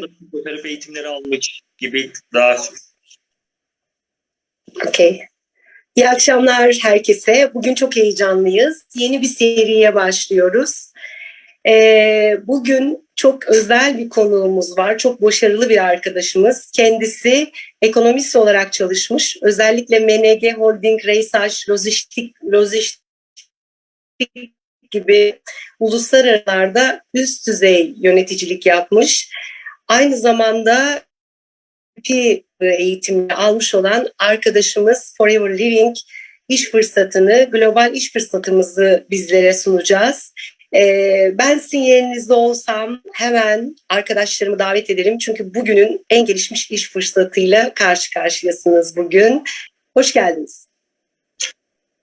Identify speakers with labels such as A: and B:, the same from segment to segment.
A: orada psikoterapi eğitimleri almış gibi daha
B: Okey. İyi akşamlar herkese. Bugün çok heyecanlıyız. Yeni bir seriye başlıyoruz. Ee, bugün çok özel bir konuğumuz var. Çok başarılı bir arkadaşımız. Kendisi ekonomist olarak çalışmış. Özellikle MNG Holding, Reysaj, Lojistik, Lojistik gibi uluslararası üst düzey yöneticilik yapmış. Aynı zamanda ki eğitimini almış olan arkadaşımız Forever Living iş fırsatını, global iş fırsatımızı bizlere sunacağız. Ee, ben sizin yerinizde olsam hemen arkadaşlarımı davet ederim. Çünkü bugünün en gelişmiş iş fırsatıyla karşı karşıyasınız bugün. Hoş geldiniz.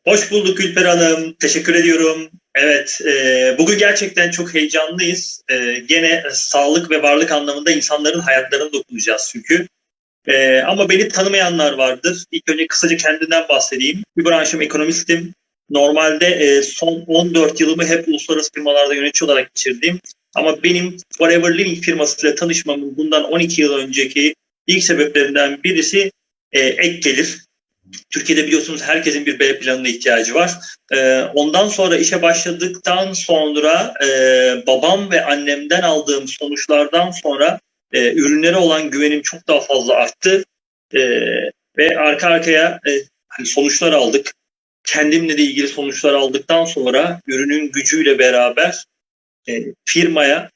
A: Hoş bulduk Gülper Hanım. Teşekkür ediyorum. Evet, e, bugün gerçekten çok heyecanlıyız. E, gene sağlık ve varlık anlamında insanların hayatlarına dokunacağız çünkü. E, ama beni tanımayanlar vardır. İlk önce kısaca kendimden bahsedeyim. Bir branşım ekonomistim. Normalde e, son 14 yılımı hep uluslararası firmalarda yönetici olarak geçirdim. Ama benim Forever Living firmasıyla tanışmamın bundan 12 yıl önceki ilk sebeplerinden birisi e, ek gelir. Türkiye'de biliyorsunuz herkesin bir B planına ihtiyacı var. Ee, ondan sonra işe başladıktan sonra e, babam ve annemden aldığım sonuçlardan sonra e, ürünlere olan güvenim çok daha fazla arttı. E, ve arka arkaya e, hani sonuçlar aldık. Kendimle de ilgili sonuçlar aldıktan sonra ürünün gücüyle beraber firmaya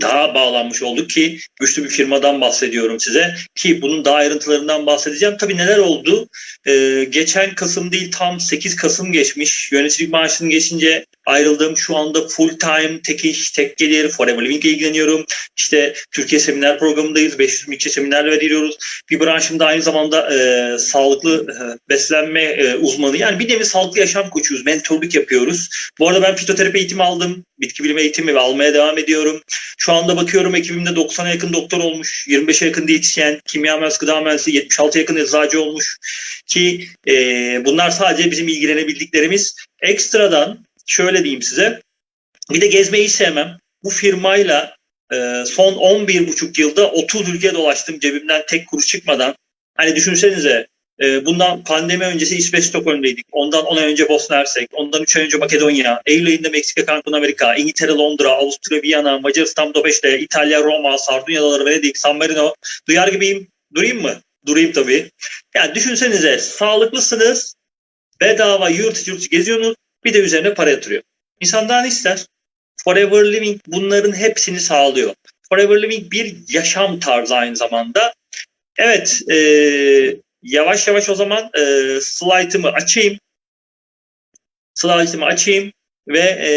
A: daha bağlanmış olduk ki güçlü bir firmadan bahsediyorum size ki bunun daha ayrıntılarından bahsedeceğim. Tabii neler oldu? Ee, geçen Kasım değil tam 8 Kasım geçmiş. Yöneticilik maaşını geçince ayrıldım. Şu anda full time tek iş, tek gelir, Forever Living ile ilgileniyorum. İşte Türkiye seminer programındayız. 500 mikçe seminer veriyoruz. Bir branşımda aynı zamanda e, sağlıklı e, beslenme e, uzmanı. Yani bir nevi sağlıklı yaşam koçuyuz. Mentorluk yapıyoruz. Bu arada ben fitoterapi eğitimi aldım. Bitki bilimi eğitimi ve almaya devam ediyorum. Şu anda bakıyorum ekibimde 90'a yakın doktor olmuş, 25'e yakın diyetisyen, kimya mühendisi, gıda mühendisi, 76'ya yakın eczacı olmuş. Ki e, bunlar sadece bizim ilgilenebildiklerimiz. Ekstradan şöyle diyeyim size, bir de gezmeyi sevmem. Bu firmayla e, son 11,5 yılda 30 ülke dolaştım cebimden tek kuruş çıkmadan. Hani düşünsenize e, bundan pandemi öncesi İsveç Stockholm'deydik. Ondan 10 ay önce Bosna Hersek. Ondan 3 ay önce Makedonya. Eylül ayında Meksika, Cancun, Amerika. İngiltere, Londra, Avusturya, Viyana, Macaristan, Budapeşte, İtalya, Roma, Sardunya Adaları, Venedik, San Marino. Duyar gibiyim. Durayım mı? Durayım tabii. Yani düşünsenize sağlıklısınız. Bedava yurt yurt geziyorsunuz. Bir de üzerine para yatırıyor. İnsan daha ne ister? Forever Living bunların hepsini sağlıyor. Forever Living bir yaşam tarzı aynı zamanda. Evet, e, yavaş yavaş o zaman e, slaytımı açayım. Slaytımı açayım ve e,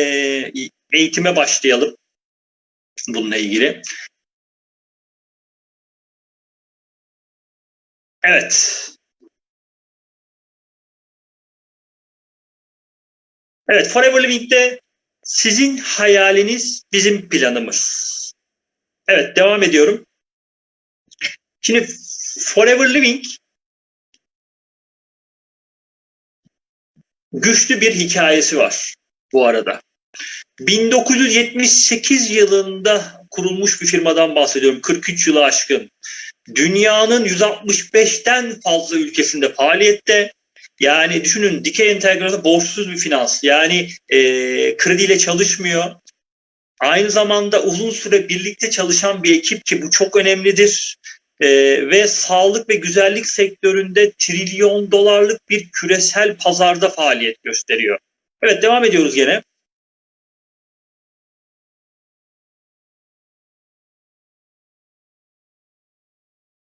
A: eğitime başlayalım bununla ilgili. Evet. Evet, Forever Living'de sizin hayaliniz bizim planımız. Evet, devam ediyorum. Şimdi Forever Living güçlü bir hikayesi var bu arada. 1978 yılında kurulmuş bir firmadan bahsediyorum. 43 yılı aşkın. Dünyanın 165'ten fazla ülkesinde faaliyette. Yani düşünün dikey entegrasyon borçsuz bir finans. Yani e, krediyle çalışmıyor. Aynı zamanda uzun süre birlikte çalışan bir ekip ki bu çok önemlidir. Ee, ve sağlık ve güzellik sektöründe trilyon dolarlık bir küresel pazarda faaliyet gösteriyor. Evet devam ediyoruz gene.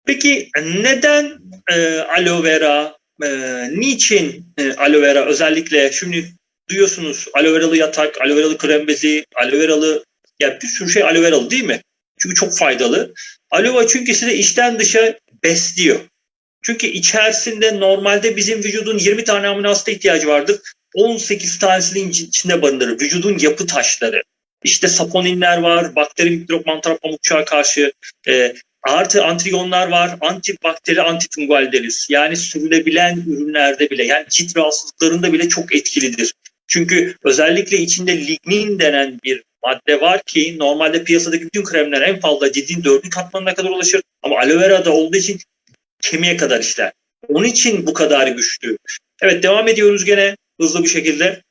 A: Peki neden e, aloe vera, e, niçin e, aloe vera özellikle şimdi duyuyorsunuz aloe veralı yatak, aloe veralı krem bezi, aloe veralı ya bir sürü şey aloe veralı değil mi? Çünkü çok faydalı. Aloe çünkü size içten dışa besliyor. Çünkü içerisinde normalde bizim vücudun 20 tane amino ihtiyacı vardır. 18 tanesinin içinde barındırır. Vücudun yapı taşları. İşte saponinler var, bakteri, mikrop, mantar, pamukçuğa karşı e, artı antigonlar var, antibakteri, antifungal deriz. Yani sürülebilen ürünlerde bile yani cilt rahatsızlıklarında bile çok etkilidir. Çünkü özellikle içinde lignin denen bir madde var ki normalde piyasadaki bütün kremler en fazla cildin dördüncü katmanına kadar ulaşır. Ama aloe vera'da olduğu için kemiğe kadar işler. Onun için bu kadar güçlü. Evet devam ediyoruz gene hızlı bir şekilde.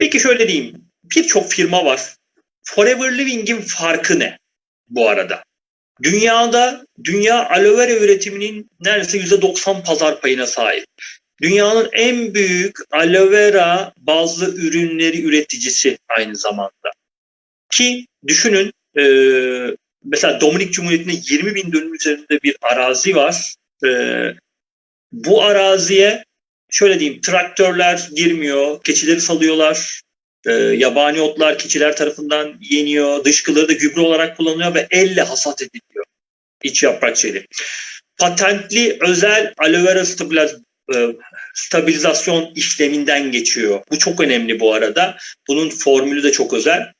A: Peki şöyle diyeyim. Birçok firma var. Forever Living'in farkı ne bu arada? Dünyada dünya aloe vera üretiminin neredeyse %90 pazar payına sahip. Dünyanın en büyük aloe vera bazlı ürünleri üreticisi aynı zamanda. Ki düşünün e, mesela Dominik Cumhuriyeti'nde 20 bin dönüm üzerinde bir arazi var. E, bu araziye şöyle diyeyim traktörler girmiyor, keçileri salıyorlar, e, yabani otlar keçiler tarafından yeniyor, dışkıları da gübre olarak kullanılıyor ve elle hasat ediliyor iç yaprak jeli. Patentli özel aloe vera stabiliz- e, stabilizasyon işleminden geçiyor. Bu çok önemli bu arada. Bunun formülü de çok özel.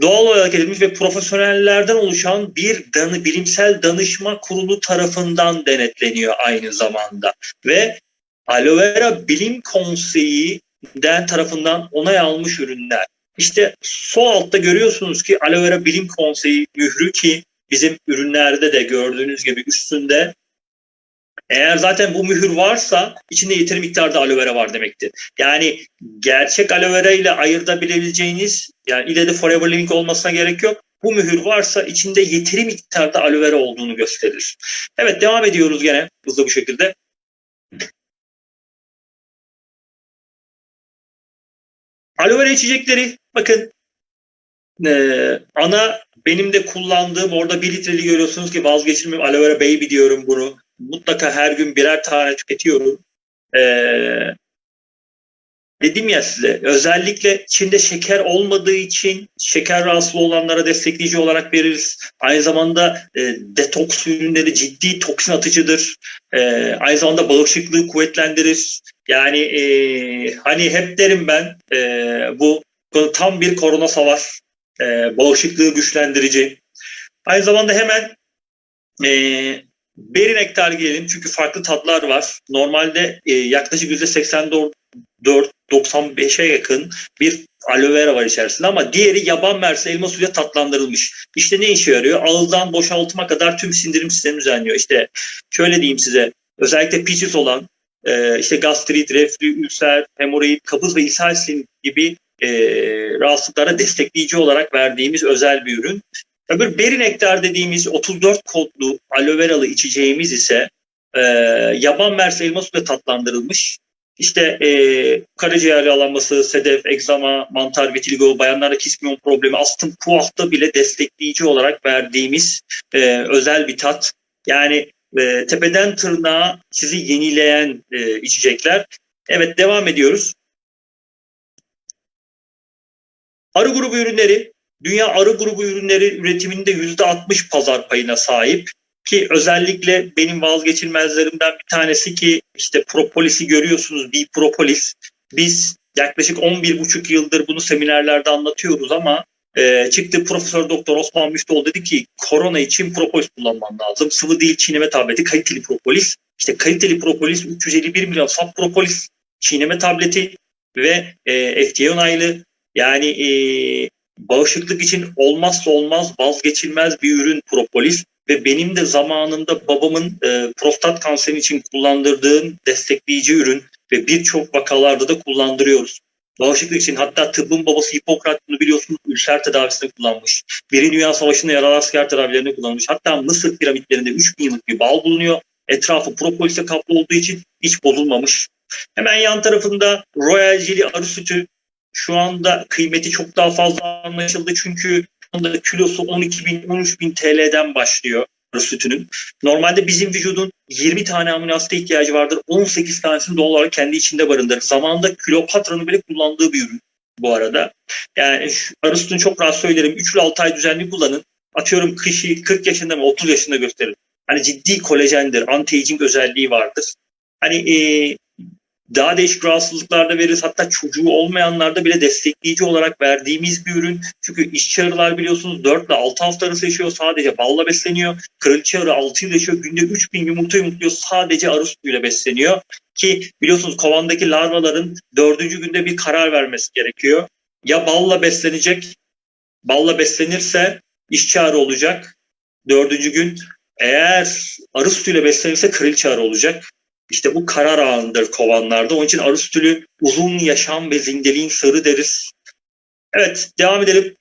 A: Doğal olarak edilmiş ve profesyonellerden oluşan bir danı, bilimsel danışma kurulu tarafından denetleniyor aynı zamanda. Ve Aloe Vera Bilim Konseyi den tarafından onay almış ürünler. İşte sol altta görüyorsunuz ki Aloe Vera Bilim Konseyi mührü ki bizim ürünlerde de gördüğünüz gibi üstünde eğer zaten bu mühür varsa içinde yeteri miktarda aloe vera var demektir. Yani gerçek aloe vera ile ayırtabileceğiniz yani ile de Forever Living olmasına gerek yok. Bu mühür varsa içinde yeteri miktarda aloe vera olduğunu gösterir. Evet devam ediyoruz gene hızlı bir şekilde. Aloe vera içecekleri bakın ee, ana benim de kullandığım orada bir litreli görüyorsunuz ki vazgeçilmem aloe vera baby diyorum bunu. Mutlaka her gün birer tane tüketiyorum. Ee, dedim ya size özellikle içinde şeker olmadığı için şeker rahatsızlığı olanlara destekleyici olarak veririz. Aynı zamanda e, detoks ürünleri ciddi toksin atıcıdır. E, aynı zamanda bağışıklığı kuvvetlendirir. Yani e, hani hep derim ben e, bu tam bir korona savaş. E, bağışıklığı güçlendirici. Aynı zamanda hemen e, Beri nektar gelelim çünkü farklı tatlar var. Normalde e, yaklaşık %84-95'e yakın bir aloe vera var içerisinde ama diğeri yaban mersi elma suyuyla tatlandırılmış. İşte ne işe yarıyor? Ağızdan boşaltıma kadar tüm sindirim sistemi düzenliyor. İşte şöyle diyeyim size özellikle peaches olan e, işte gastrit, reflü, ülser, hemoroid, kabız ve ishal gibi e, rahatsızlıklara destekleyici olarak verdiğimiz özel bir ürün. Öbür beri nektar dediğimiz 34 kodlu aloe veralı içeceğimiz ise e, yaban mersi elma suyla tatlandırılmış. İşte e, karaciğer yağlanması, sedef, egzama, mantar, vitiligo, bayanlarda kismiyon problemi, astım, puahta bile destekleyici olarak verdiğimiz e, özel bir tat. Yani e, tepeden tırnağa sizi yenileyen e, içecekler. Evet devam ediyoruz. Arı grubu ürünleri Dünya arı grubu ürünleri üretiminde %60 pazar payına sahip ki özellikle benim vazgeçilmezlerimden bir tanesi ki işte propolisi görüyorsunuz bir propolis. Biz yaklaşık 11,5 yıldır bunu seminerlerde anlatıyoruz ama e, çıktı Profesör Doktor Osman Müftüoğlu dedi ki korona için propolis kullanman lazım. Sıvı değil çiğneme tableti kaliteli propolis. İşte kaliteli propolis 351 milyon saf propolis çiğneme tableti ve e, FDA onaylı yani e, bağışıklık için olmazsa olmaz vazgeçilmez bir ürün propolis ve benim de zamanında babamın e, prostat kanseri için kullandırdığım destekleyici ürün ve birçok vakalarda da kullandırıyoruz. Bağışıklık için hatta tıbbın babası Hipokrat bunu biliyorsunuz ülser tedavisinde kullanmış. Birinci Dünya Savaşı'nda yaralı asker tedavilerinde kullanmış. Hatta Mısır piramitlerinde 3000 yıllık bir bal bulunuyor. Etrafı propolisle kaplı olduğu için hiç bozulmamış. Hemen yan tarafında Royal Jelly arı sütü şu anda kıymeti çok daha fazla anlaşıldı çünkü şu anda kilosu 12 bin 13 bin TL'den başlıyor sütünün. Normalde bizim vücudun 20 tane amino asite ihtiyacı vardır. 18 tanesini doğal olarak kendi içinde barındırır. Zamanında Kleopatra'nın bile kullandığı bir ürün bu arada. Yani arı sütünü çok rahat söylerim. 3 ile 6 ay düzenli kullanın. Atıyorum kişi 40 yaşında mı 30 yaşında gösterir. Hani ciddi kolajendir. Anti-aging özelliği vardır. Hani e, Daha değişik rahatsızlıklarda veririz. Hatta çocuğu olmayanlarda bile destekleyici olarak verdiğimiz bir ürün. Çünkü işçi arılar biliyorsunuz 4 ile 6 hafta arası yaşıyor. Sadece balla besleniyor. Kraliçe arı 6 yıl yaşıyor. Günde 3000 yumurta yumurtluyor. Sadece arı sütüyle besleniyor. Ki biliyorsunuz kovandaki larvaların dördüncü günde bir karar vermesi gerekiyor. Ya balla beslenecek, balla beslenirse işçi arı olacak. Dördüncü gün eğer arı sütüyle beslenirse kraliçe arı olacak. İşte bu karar anıdır kovanlarda. Onun için arı sütülü uzun yaşam ve zindeliğin sırrı deriz. Evet devam edelim.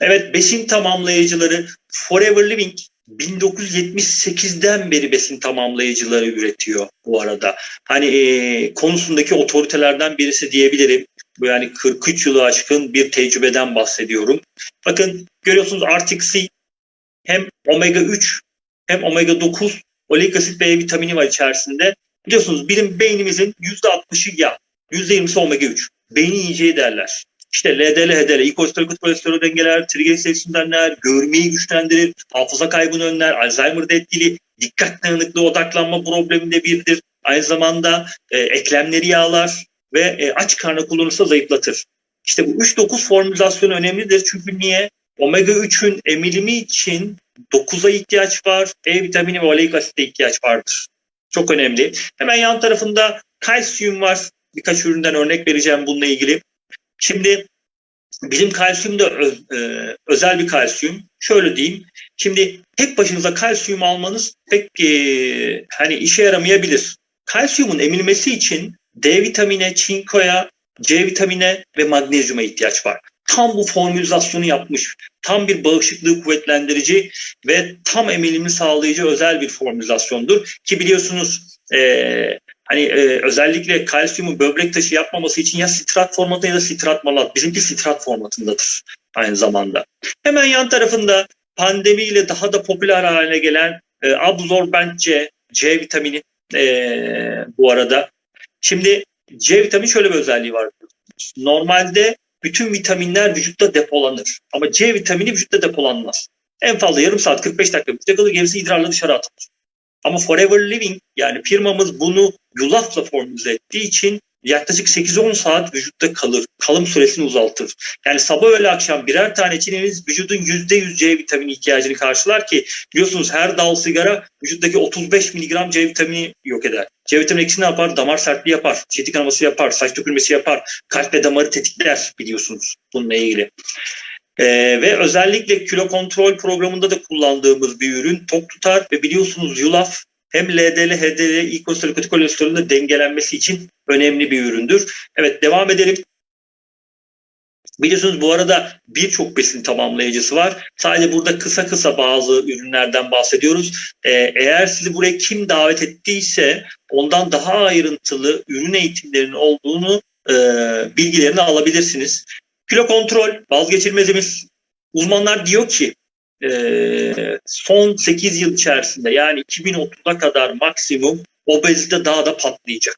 A: Evet besin tamamlayıcıları Forever Living 1978'den beri besin tamamlayıcıları üretiyor bu arada. Hani e, konusundaki otoritelerden birisi diyebilirim. Bu yani 43 yılı aşkın bir tecrübeden bahsediyorum. Bakın görüyorsunuz Arctic Sea hem omega 3 hem omega 9 olik asit B vitamini var içerisinde. Biliyorsunuz bizim beynimizin %60'ı yağ, %20'si omega 3. Beyni yiyeceği derler. İşte LDL, HDL, iyi kolesterol, kötü kolesterol dengeler, trigliserit önler, görmeyi güçlendirir, hafıza kaybını önler, Alzheimer'da etkili, dikkat dağınıklığı, odaklanma probleminde birdir. Aynı zamanda e, eklemleri yağlar ve e, aç karnı kullanırsa zayıflatır. İşte bu 3-9 formülasyonu önemlidir. Çünkü niye? Omega 3'ün emilimi için 9'a ihtiyaç var. E vitamini ve oleic asite ihtiyaç vardır. Çok önemli. Hemen yan tarafında kalsiyum var. Birkaç üründen örnek vereceğim bununla ilgili. Şimdi bizim kalsiyum da ö- e, özel bir kalsiyum. Şöyle diyeyim. Şimdi tek başınıza kalsiyum almanız pek e, hani işe yaramayabilir. Kalsiyumun emilmesi için D vitamine, çinkoya, C vitamine ve magnezyuma ihtiyaç var. Tam bu formülizasyonu yapmış. Tam bir bağışıklığı kuvvetlendirici ve tam emilimi sağlayıcı özel bir formülizasyondur. Ki biliyorsunuz e, hani e, özellikle kalsiyumun böbrek taşı yapmaması için ya sitrat formatı ya da sitrat malat. Bizimki sitrat formatındadır aynı zamanda. Hemen yan tarafında pandemiyle daha da popüler haline gelen e, Absorbent C, C vitamini e, bu arada. Şimdi C vitamini şöyle bir özelliği var. Normalde bütün vitaminler vücutta depolanır. Ama C vitamini vücutta depolanmaz. En fazla yarım saat 45 dakika vücutta kalır gerisi idrarla dışarı atılır. Ama Forever Living yani firmamız bunu yulafla formüle ettiği için yaklaşık 8-10 saat vücutta kalır. Kalım süresini uzaltır. Yani sabah öğle akşam birer tane içiniz vücudun %100 C vitamini ihtiyacını karşılar ki biliyorsunuz her dal sigara vücuttaki 35 mg C vitamini yok eder. C vitamini eksi ne yapar? Damar sertliği yapar, çetik kanaması yapar, saç dökülmesi yapar, kalp ve damarı tetikler biliyorsunuz bununla ilgili. Ee, ve özellikle kilo kontrol programında da kullandığımız bir ürün tok tutar ve biliyorsunuz yulaf hem LDL, HDL, iyi kolesterol, kötü dengelenmesi için önemli bir üründür. Evet devam edelim. Biliyorsunuz bu arada birçok besin tamamlayıcısı var. Sadece burada kısa kısa bazı ürünlerden bahsediyoruz. Ee, eğer sizi buraya kim davet ettiyse ondan daha ayrıntılı ürün eğitimlerinin olduğunu e, bilgilerini alabilirsiniz. Kilo kontrol vazgeçilmezimiz. Uzmanlar diyor ki e, son 8 yıl içerisinde yani 2030'a kadar maksimum obezite daha da patlayacak.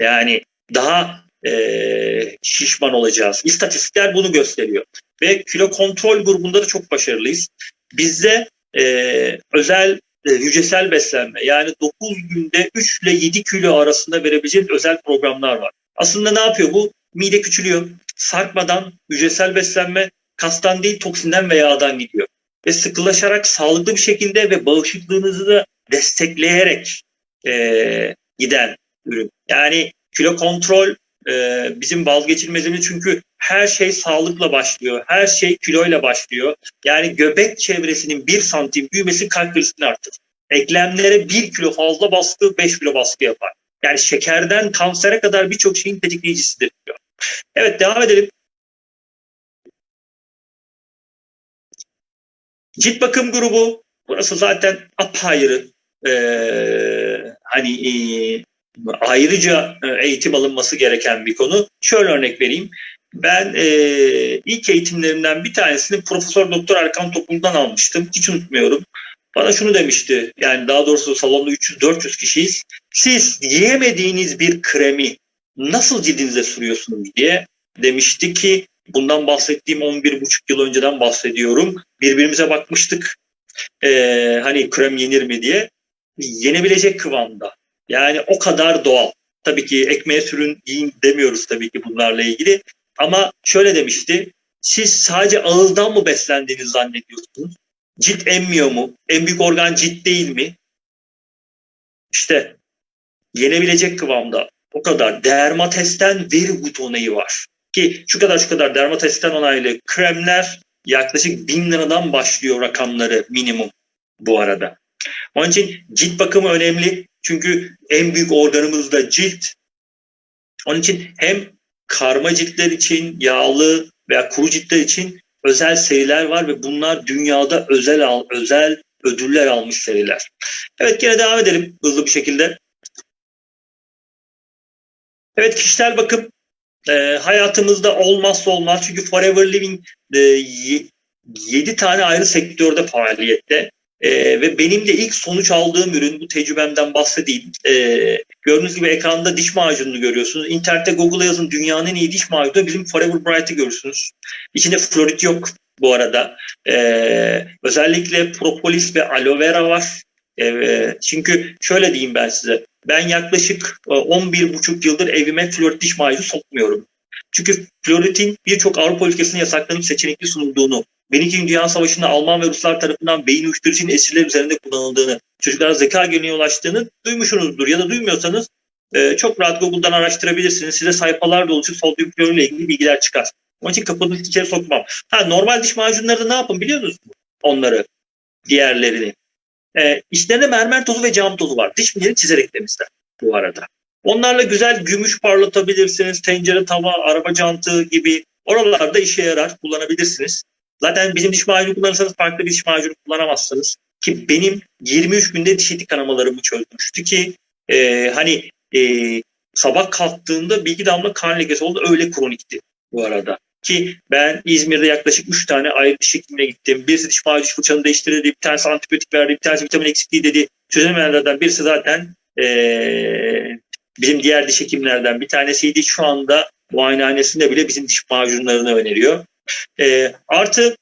A: Yani daha e, şişman olacağız. İstatistikler bunu gösteriyor. Ve kilo kontrol grubunda da çok başarılıyız. Bizde e, özel e, beslenme yani 9 günde 3 ile 7 kilo arasında verebileceğiniz özel programlar var. Aslında ne yapıyor bu? Mide küçülüyor. Sarkmadan hücresel beslenme kastan değil toksinden ve yağdan gidiyor. Ve sıkılaşarak sağlıklı bir şekilde ve bağışıklığınızı da destekleyerek e, giden ürün. Yani kilo kontrol e, bizim vazgeçilmezimiz çünkü her şey sağlıkla başlıyor. Her şey kiloyla başlıyor. Yani göbek çevresinin bir santim büyümesi kalp riskini artırır. Eklemlere bir kilo fazla baskı beş kilo baskı yapar. Yani şekerden kansere kadar birçok şeyin tetikleyicisidir diyor. Evet devam edelim. Cilt bakım grubu burası zaten apayrı ee, hani e, ayrıca e, eğitim alınması gereken bir konu. Şöyle örnek vereyim. Ben e, ilk eğitimlerimden bir tanesini Profesör Doktor Erkan Topul'dan almıştım. Hiç unutmuyorum. Bana şunu demişti. Yani daha doğrusu salonda 300-400 kişiyiz. Siz yiyemediğiniz bir kremi nasıl cildinize sürüyorsunuz diye demişti ki bundan bahsettiğim 11,5 yıl önceden bahsediyorum. Birbirimize bakmıştık. Ee, hani krem yenir mi diye. yenebilecek kıvamda. Yani o kadar doğal. Tabii ki ekmeğe sürün yiyin demiyoruz tabii ki bunlarla ilgili. Ama şöyle demişti. Siz sadece ağızdan mı beslendiğinizi zannediyorsunuz? Cilt emmiyor mu? En büyük organ cilt değil mi? İşte yenebilecek kıvamda. O kadar. Dermatesten very good onayı var. Ki şu kadar şu kadar dermatesten onaylı kremler yaklaşık bin liradan başlıyor rakamları minimum bu arada. Onun için cilt bakımı önemli. Çünkü en büyük organımız da cilt. Onun için hem karma ciltler için, yağlı veya kuru ciltler için özel seriler var ve bunlar dünyada özel al, özel ödüller almış seriler. Evet gene devam edelim hızlı bir şekilde. Evet kişisel bakım e, hayatımızda olmazsa olmaz. Çünkü Forever Living e, 7 tane ayrı sektörde faaliyette. E, ve benim de ilk sonuç aldığım ürün bu tecrübemden bahsedeyim. E, gördüğünüz gibi ekranda diş macununu görüyorsunuz. İnternette Google'a yazın dünyanın en iyi diş macunu bizim Forever Bright'ı görürsünüz. İçinde florit yok bu arada. E, özellikle propolis ve aloe vera var. E, çünkü şöyle diyeyim ben size. Ben yaklaşık 11,5 yıldır evime florit diş macunu sokmuyorum. Çünkü floritin birçok Avrupa ülkesinde yasaklanıp seçenekli sunulduğunu, Birinci Dünya Savaşı'nda Alman ve Ruslar tarafından beyin uyuşturucu için esirler üzerinde kullanıldığını, çocuklara zeka gönlüne ulaştığını duymuşsunuzdur. Ya da duymuyorsanız e, çok rahat Google'dan araştırabilirsiniz. Size sayfalar dolusu sodyum klorür ile ilgili bilgiler çıkar. Onun için kapınızı içeri sokmam. Ha, normal diş macunları da ne yapın biliyor musunuz? Onları, diğerlerini. E, içlerinde mermer tozu ve cam tozu var. Diş mileri çizerek temizler bu arada. Onlarla güzel gümüş parlatabilirsiniz. Tencere, tava, araba jantı gibi. Oralarda işe yarar. Kullanabilirsiniz. Zaten bizim diş macunu kullanırsanız farklı bir diş macunu kullanamazsınız. Ki benim 23 günde diş eti kanamalarımı çözmüştü ki e, hani e, sabah kalktığında bir iki damla kan lekesi oldu. Öyle kronikti bu arada. Ki ben İzmir'de yaklaşık 3 tane ayrı diş hekimine gittim. Birisi diş macunu fırçanı değiştirdi, bir tanesi antibiyotik verdi, bir tanesi vitamin eksikliği dedi. Çözemeyenlerden birisi zaten e, bizim diğer diş hekimlerden bir tanesiydi. Şu anda muayenehanesinde bile bizim diş macunlarını öneriyor. E, artı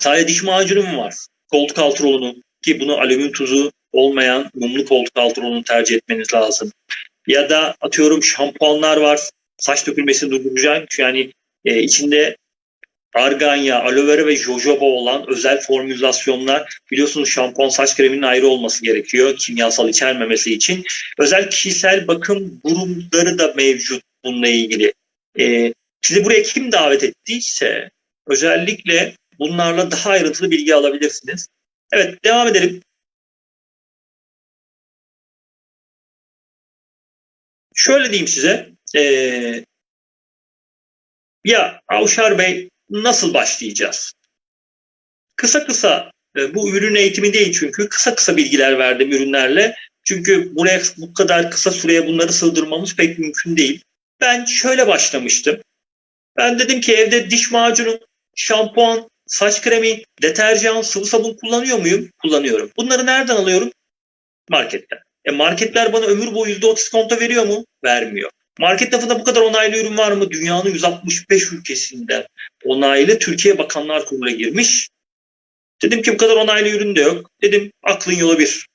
A: sadece diş macunu mu var? Koltuk altı rolunu ki bunu alüminyum tuzu olmayan mumlu koltuk altı rolunu tercih etmeniz lazım. Ya da atıyorum şampuanlar var. Saç dökülmesini durduracak. Yani e, içinde arganya, aloe vera ve jojoba olan özel formülasyonlar biliyorsunuz şampuan saç kreminin ayrı olması gerekiyor kimyasal içermemesi için. Özel kişisel bakım durumları da mevcut bununla ilgili. E, sizi buraya kim davet ettiyse özellikle bunlarla daha ayrıntılı bilgi alabilirsiniz. Evet devam edelim. Şöyle diyeyim size. E, ya Avşar Bey nasıl başlayacağız? Kısa kısa e, bu ürün eğitimi değil çünkü kısa kısa bilgiler verdim ürünlerle. Çünkü buraya bu kadar kısa süreye bunları sığdırmamız pek mümkün değil. Ben şöyle başlamıştım. Ben dedim ki evde diş macunu, şampuan, saç kremi, deterjan, sıvı sabun kullanıyor muyum? Kullanıyorum. Bunları nereden alıyorum? Marketten. E marketler bana ömür boyu %30 konto veriyor mu? Vermiyor. Market tarafında bu kadar onaylı ürün var mı? Dünyanın 165 ülkesinden onaylı Türkiye Bakanlar Kurulu'na girmiş. Dedim ki bu kadar onaylı ürün de yok. Dedim aklın yolu bir.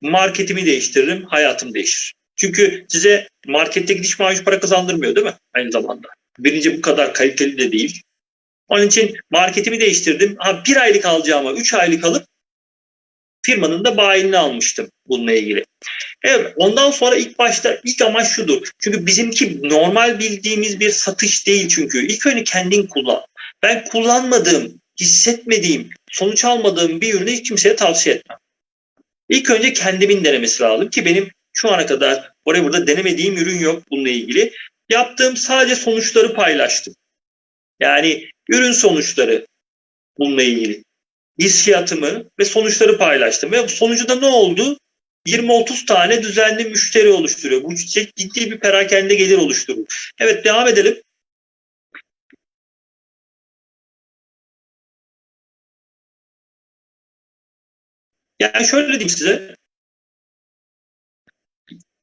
A: Marketimi değiştiririm, hayatım değişir. Çünkü size marketteki diş macunu para kazandırmıyor değil mi? Aynı zamanda. Birinci bu kadar kaliteli de değil. Onun için marketimi değiştirdim. Ha, bir aylık alacağıma üç aylık alıp firmanın da bayilini almıştım bununla ilgili. Evet ondan sonra ilk başta ilk amaç şudur. Çünkü bizimki normal bildiğimiz bir satış değil çünkü. İlk önce kendin kullan. Ben kullanmadığım, hissetmediğim, sonuç almadığım bir ürünü hiç kimseye tavsiye etmem. İlk önce kendimin denemesi lazım ki benim şu ana kadar oraya burada denemediğim ürün yok bununla ilgili. Yaptığım sadece sonuçları paylaştım. Yani ürün sonuçları bununla ilgili. Hissiyatımı ve sonuçları paylaştım. Ve sonucu da ne oldu? 20-30 tane düzenli müşteri oluşturuyor. Bu ciddi bir perakende gelir oluşturur. Evet devam edelim. Yani şöyle diyeyim size.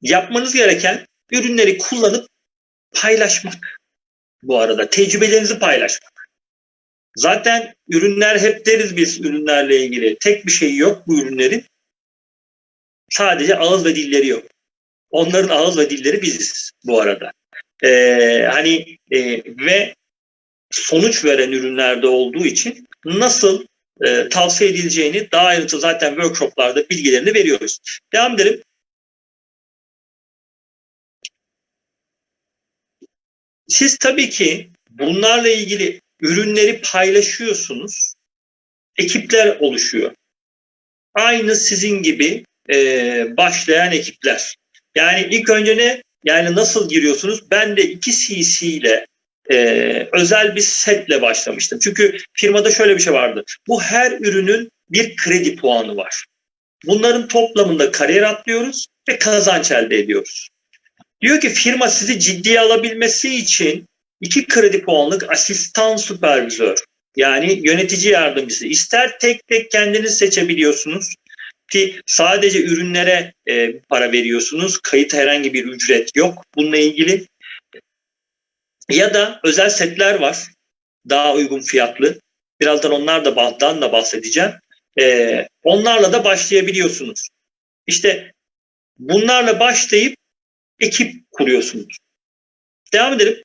A: Yapmanız gereken ürünleri kullanıp paylaşmak. Bu arada tecrübelerinizi paylaşmak. Zaten ürünler hep deriz biz ürünlerle ilgili. Tek bir şey yok bu ürünlerin. Sadece ağız ve dilleri yok. Onların ağız ve dilleri biziz bu arada. Ee, hani e, ve sonuç veren ürünlerde olduğu için nasıl e, tavsiye edileceğini daha ayrıntılı zaten workshoplarda bilgilerini veriyoruz. Devam edelim. Siz tabii ki bunlarla ilgili ürünleri paylaşıyorsunuz. Ekipler oluşuyor. Aynı sizin gibi e, başlayan ekipler. Yani ilk önce ne? Yani nasıl giriyorsunuz? Ben de 2 CC ile e, özel bir setle başlamıştım. Çünkü firmada şöyle bir şey vardı. Bu her ürünün bir kredi puanı var. Bunların toplamında kariyer atlıyoruz ve kazanç elde ediyoruz. Diyor ki firma sizi ciddiye alabilmesi için iki kredi puanlık asistan süpervizör yani yönetici yardımcısı ister tek tek kendiniz seçebiliyorsunuz ki sadece ürünlere e, para veriyorsunuz. Kayıt herhangi bir ücret yok bununla ilgili. Ya da özel setler var. Daha uygun fiyatlı. Birazdan onlar da bahtan da bahsedeceğim. E, onlarla da başlayabiliyorsunuz. İşte bunlarla başlayıp ekip kuruyorsunuz. Devam edelim.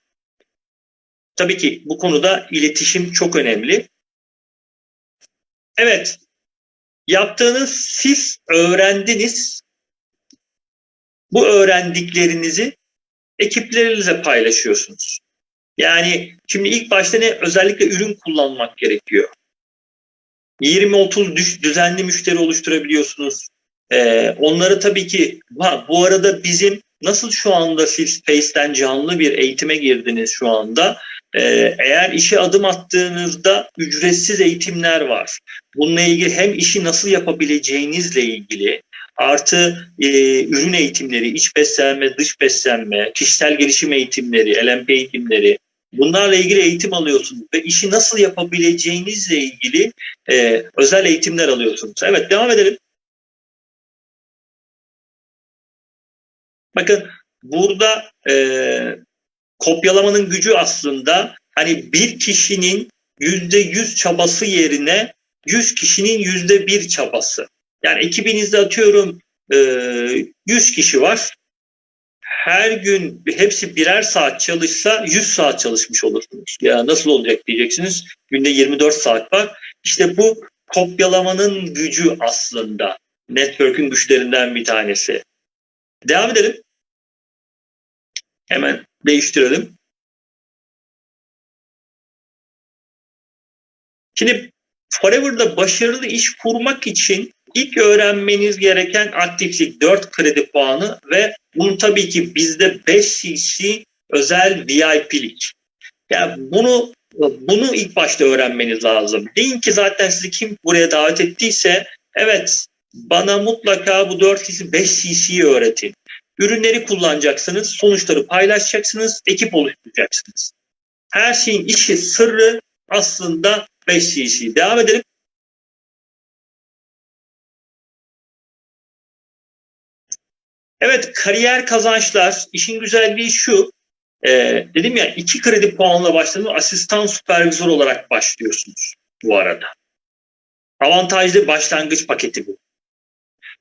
A: Tabii ki bu konuda iletişim çok önemli. Evet, yaptığınız siz öğrendiniz. Bu öğrendiklerinizi ekiplerinize paylaşıyorsunuz. Yani şimdi ilk başta ne özellikle ürün kullanmak gerekiyor. 20-30 düzenli müşteri oluşturabiliyorsunuz. Ee, onları tabii ki ha, bu arada bizim nasıl şu anda siz Space'ten canlı bir eğitime girdiniz şu anda. Ee, eğer işe adım attığınızda ücretsiz eğitimler var. Bununla ilgili hem işi nasıl yapabileceğinizle ilgili artı e, ürün eğitimleri, iç beslenme, dış beslenme, kişisel gelişim eğitimleri, LMP eğitimleri bunlarla ilgili eğitim alıyorsunuz ve işi nasıl yapabileceğinizle ilgili e, özel eğitimler alıyorsunuz. Evet devam edelim. Bakın burada e, kopyalamanın gücü aslında hani bir kişinin yüzde yüz çabası yerine yüz kişinin yüzde bir çabası. Yani ekibinizde atıyorum 100 kişi var. Her gün hepsi birer saat çalışsa 100 saat çalışmış olursunuz. Ya nasıl olacak diyeceksiniz. Günde 24 saat var. İşte bu kopyalamanın gücü aslında. Network'ün güçlerinden bir tanesi. Devam edelim. Hemen değiştirelim. Şimdi Forever'da başarılı iş kurmak için ilk öğrenmeniz gereken aktiflik 4 kredi puanı ve bunu tabii ki bizde 5 cc özel VIP'lik. Yani bunu bunu ilk başta öğrenmeniz lazım. Deyin ki zaten sizi kim buraya davet ettiyse evet bana mutlaka bu 4 cc 5 cc'yi öğretin. Ürünleri kullanacaksınız, sonuçları paylaşacaksınız, ekip oluşturacaksınız. Her şeyin işi, sırrı aslında 5 cc. Devam edelim. Evet, kariyer kazançlar. İşin güzelliği şu. E, dedim ya iki kredi puanla başladınız, asistan süpervizör olarak başlıyorsunuz bu arada. Avantajlı başlangıç paketi bu.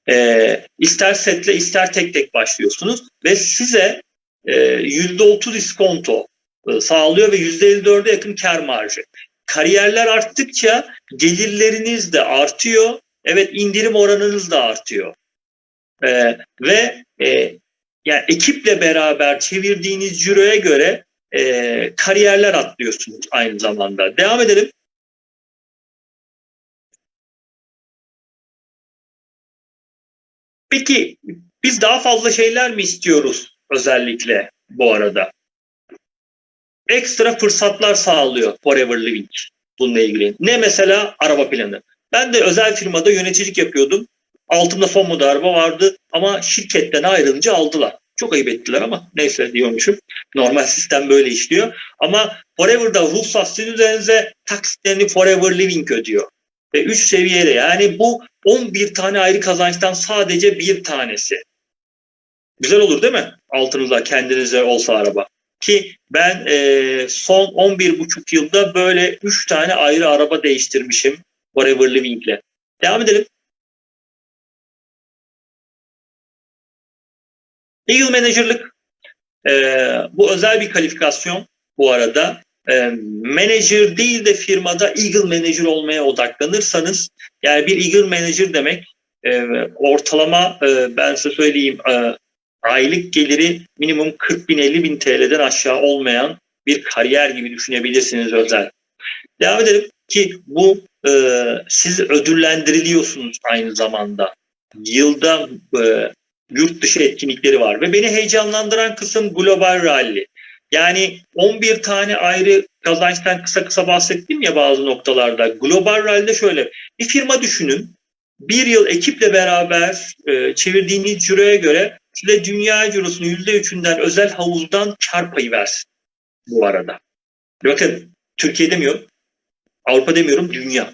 A: E, ister setle ister tek tek başlıyorsunuz ve size e, %30 iskonto e, sağlıyor ve %54'e yakın kar marjı. Kariyerler arttıkça gelirleriniz de artıyor. Evet indirim oranınız da artıyor. E, ve e, yani ekiple beraber çevirdiğiniz ciroya göre e, kariyerler atlıyorsunuz aynı zamanda. Devam edelim. Peki biz daha fazla şeyler mi istiyoruz özellikle bu arada? Ekstra fırsatlar sağlıyor Forever Living bununla ilgili. Ne mesela araba planı. Ben de özel firmada yöneticilik yapıyordum. Altımda son model araba vardı ama şirketten ayrılınca aldılar. Çok ayıp ettiler ama neyse diyormuşum. Normal sistem böyle işliyor. Ama Forever'da ruhsat sizin üzerinize taksitlerini Forever Living ödüyor. Ve 3 seviyede yani bu 11 tane ayrı kazançtan sadece bir tanesi. Güzel olur değil mi? Altınızda kendinize olsa araba. Ki ben e, son 11,5 yılda böyle 3 tane ayrı araba değiştirmişim Forever Living'le. Devam edelim. Eagle Manager'lık e, bu özel bir kalifikasyon bu arada. E, manager değil de firmada Eagle Manager olmaya odaklanırsanız yani bir Eagle Manager demek e, ortalama e, ben size söyleyeyim e, aylık geliri minimum 40 bin 50 bin TL'den aşağı olmayan bir kariyer gibi düşünebilirsiniz özel. Devam edelim ki bu e, siz ödüllendiriliyorsunuz aynı zamanda. Yılda e, yurt dışı etkinlikleri var ve beni heyecanlandıran kısım Global Rally. Yani 11 tane ayrı kazançtan kısa kısa bahsettim ya bazı noktalarda. Global Rally'de şöyle bir firma düşünün. Bir yıl ekiple beraber e, çevirdiğiniz ciroya göre size dünya cirosunun %3'ünden özel havuzdan kar payı versin bu arada. Bakın Türkiye demiyorum, Avrupa demiyorum, dünya.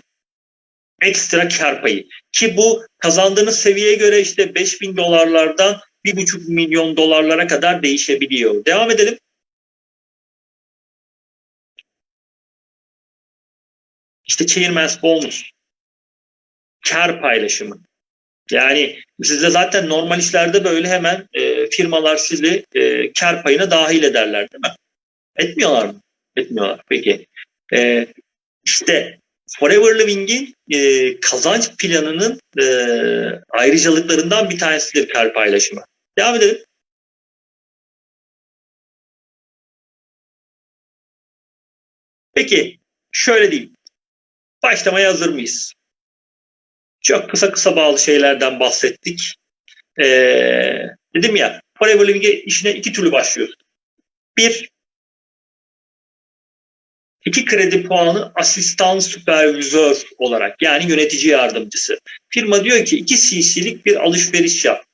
A: Ekstra kar payı. Ki bu kazandığınız seviyeye göre işte 5000 dolarlardan 1,5 milyon dolarlara kadar değişebiliyor. Devam edelim. İşte Chairman's Bonus. Kar paylaşımı. Yani sizde zaten normal işlerde böyle hemen e, firmalar sizi e, kar payına dahil ederler değil mi? Etmiyorlar mı? Etmiyorlar. Peki. E, işte Forever Living'in e, kazanç planının e, ayrıcalıklarından bir tanesidir kar paylaşımı. Devam edelim. Peki şöyle diyeyim. Başlamaya hazır mıyız? Çok kısa kısa bağlı şeylerden bahsettik. Ee, dedim ya Forever Living'e işine iki türlü başlıyoruz. Bir, iki kredi puanı asistan süpervizör olarak yani yönetici yardımcısı. Firma diyor ki iki cc'lik bir alışveriş yap.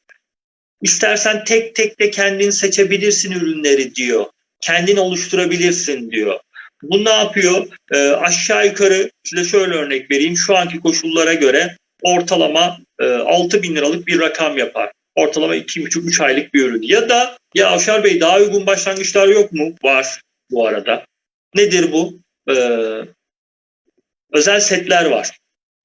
A: İstersen tek tek de kendin seçebilirsin ürünleri diyor. Kendin oluşturabilirsin diyor. Bu ne yapıyor? Ee, aşağı yukarı size şöyle örnek vereyim. Şu anki koşullara göre ortalama e, 6 bin liralık bir rakam yapar. Ortalama 2,5-3 aylık bir ürün. Ya da ya Avşar Bey daha uygun başlangıçlar yok mu? Var bu arada. Nedir bu? Ee, özel setler var.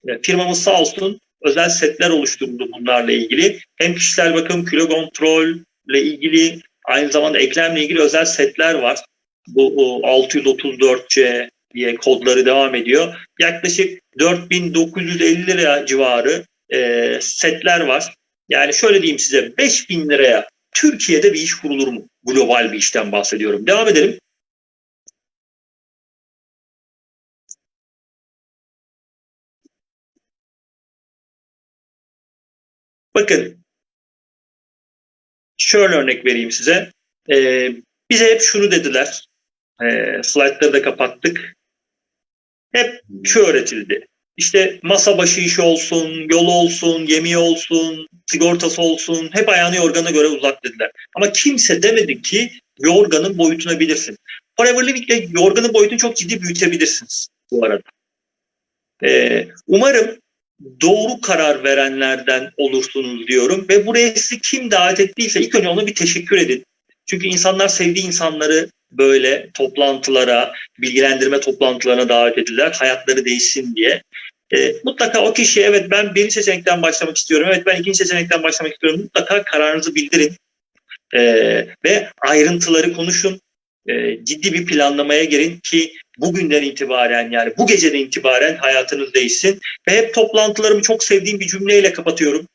A: E, firmamız sağ olsun özel setler oluşturdu bunlarla ilgili. Hem kişisel bakım, kilo kontrol ile ilgili aynı zamanda eklemle ilgili özel setler var. Bu 634C diye kodları devam ediyor. Yaklaşık 4950 lira civarı e, setler var. Yani şöyle diyeyim size 5000 liraya Türkiye'de bir iş kurulur mu? Global bir işten bahsediyorum. Devam edelim. Bakın şöyle örnek vereyim size. Ee, bize hep şunu dediler. Ee, slaytları da kapattık. Hep şu öğretildi. İşte masa başı işi olsun, yol olsun, yemeği olsun, sigortası olsun. Hep ayağını yorgana göre uzat dediler. Ama kimse demedi ki yorganın boyutunu bilirsin. Forever Living'le yorganın boyutunu çok ciddi büyütebilirsiniz bu arada. Ee, umarım doğru karar verenlerden olursunuz diyorum. Ve buraya sizi kim davet ettiyse ilk önce ona bir teşekkür edin. Çünkü insanlar sevdiği insanları böyle toplantılara, bilgilendirme toplantılarına davet ediler. Hayatları değişsin diye. E, mutlaka o kişiye evet ben birinci seçenekten başlamak istiyorum. Evet ben ikinci seçenekten başlamak istiyorum. Mutlaka kararınızı bildirin. E, ve ayrıntıları konuşun. E, ciddi bir planlamaya girin ki bugünden itibaren yani bu geceden itibaren hayatınız değişsin. Ve hep toplantılarımı çok sevdiğim bir cümleyle kapatıyorum.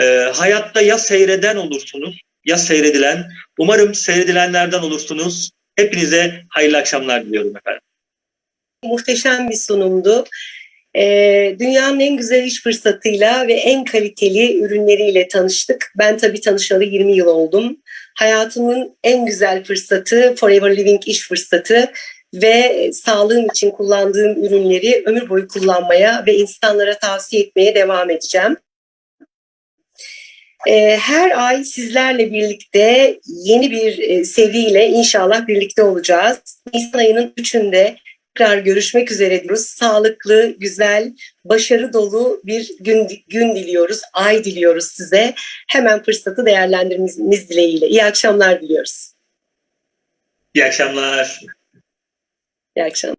A: E, hayatta ya seyreden olursunuz ya seyredilen. Umarım seyredilenlerden olursunuz. Hepinize hayırlı akşamlar diliyorum efendim.
B: Muhteşem bir sunumdu. Ee, dünyanın en güzel iş fırsatıyla ve en kaliteli ürünleriyle tanıştık. Ben tabii tanışalı 20 yıl oldum. Hayatımın en güzel fırsatı Forever Living iş fırsatı ve sağlığım için kullandığım ürünleri ömür boyu kullanmaya ve insanlara tavsiye etmeye devam edeceğim. Ee, her ay sizlerle birlikte yeni bir e, seriyle inşallah birlikte olacağız. Nisan ayının 3'ünde tekrar görüşmek üzere diyoruz. Sağlıklı, güzel, başarı dolu bir gün, gün diliyoruz, ay diliyoruz size. Hemen fırsatı değerlendirmeniz dileğiyle. İyi akşamlar diliyoruz.
A: İyi akşamlar.
B: İyi akşamlar.